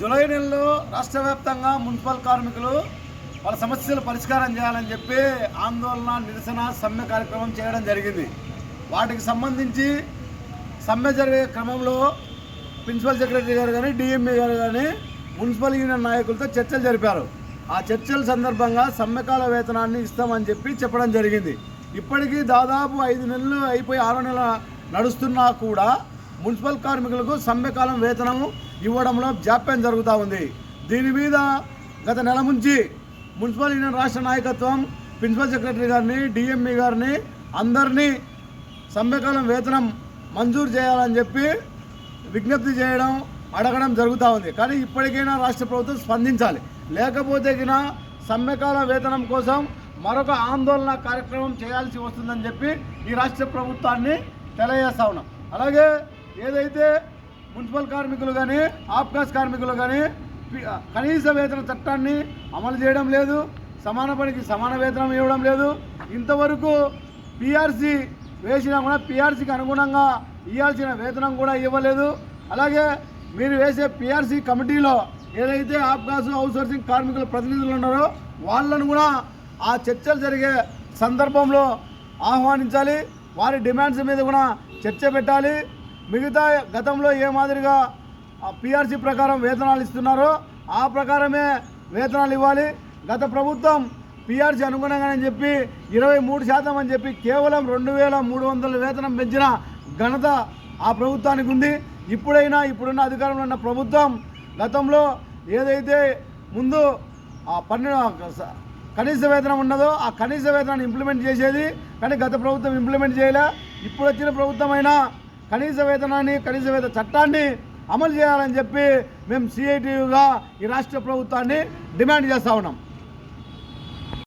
July నెలలో రాష్ట్ర వ్యాప్తంగా మున్సిపల్ కార్మికులు వాళ్ళ సమస్యలు పరిష్కారం చేయాలని చెప్పి ఆందోళన నిరసన సమ్మె కార్యక్రమం చేయడం జరిగింది. వాటికి సంబంధించి సమ్మె జరిగే క్రమంలో ప్రిన్సిపల్ సెక్రటరీ గారు కానీ డిఎంఏ గారు కానీ మున్సిపల్ యూనియన్ నాయకులతో చర్చలు జరిపారు. ఆ చర్చల సందర్భంగా సమ్మెకాల వేతనాన్ని ఇస్తామని చెప్పి చెప్పడం జరిగింది. ఇప్పటికీ దాదాపు ఐదు నెలలు అయిపోయి ఆరు నెలలు నడుస్తున్నా కూడా మున్సిపల్ కార్మికులకు సమ్మెకాలం వేతనము ఇవ్వడంలో జాప్యం జరుగుతూ ఉంది. దీని మీద గత నెల నుంచి మున్సిపల్ యూనియన్ రాష్ట్ర నాయకత్వం ప్రిన్సిపల్ సెక్రటరీ గారిని డిఎంఈ గారిని అందరినీ సమ్మెకాలం వేతనం మంజూరు చేయాలని చెప్పి విజ్ఞప్తి చేయడం అడగడం జరుగుతూ ఉంది. కానీ ఇప్పటికైనా రాష్ట్ర ప్రభుత్వం స్పందించాలి. లేకపోతే గిన సమ్మెకాల వేతనం కోసం మరొక ఆందోళన కార్యక్రమం చేయాల్సి వస్తుందని చెప్పి ఈ రాష్ట్ర ప్రభుత్వాన్ని తెలియజేస్తా ఉన్నాం. అలాగే ఏదైతే మున్సిపల్ కార్మికులు కానీ ఆప్కాస్ కార్మికులు కానీ కనీస వేతన చట్టాన్ని అమలు చేయడం లేదు సమాన పనికి సమాన వేతనం ఇవ్వడం లేదు. ఇంతవరకు పిఆర్సీ వేసినా కూడా పిఆర్సీకి అనుగుణంగా ఇవ్వాల్సిన వేతనం కూడా ఇవ్వలేదు. అలాగే మీరు వేసే పిఆర్సీ కమిటీలో ఏదైతే ఆప్కాసు అవుట్సోర్సింగ్ కార్మికుల ప్రతినిధులు ఉన్నారో వాళ్ళను కూడా ఆ చర్చలు జరిగే సందర్భంలో ఆహ్వానించాలి. వారి డిమాండ్స్ మీద కూడా చర్చ పెట్టాలి. మిగతా గతంలో ఏ మాదిరిగా పిఆర్సీ ప్రకారం వేతనాలు ఇస్తున్నారో ఆ ప్రకారమే వేతనాలు ఇవ్వాలి. గత ప్రభుత్వం పిఆర్సీ అనుగుణంగానే చెప్పి ఇరవై మూడు శాతం అని చెప్పి కేవలం రెండు వేల మూడు వందల వేతనం పెంచిన ఘనత ఆ ప్రభుత్వానికి ఉంది. ఇప్పుడైనా ఇప్పుడున్న అధికారంలో ఉన్న ప్రభుత్వం గతంలో ఏదైతే ముందు ఆ పన్నెండు కనీస వేతనం ఉన్నదో ఆ కనీస వేతనాన్ని ఇంప్లిమెంట్ చేసేది. కానీ గత ప్రభుత్వం ఇంప్లిమెంట్ చేయలే. ఇప్పుడు వచ్చిన ప్రభుత్వం అయినా కనీస వేతనాన్ని కనీస వేతన చట్టాన్ని అమలు చేయాలని చెప్పి మేము సిఐటియుగా ఈ రాష్ట్ర ప్రభుత్వాన్ని డిమాండ్ చేస్తూ ఉన్నాం.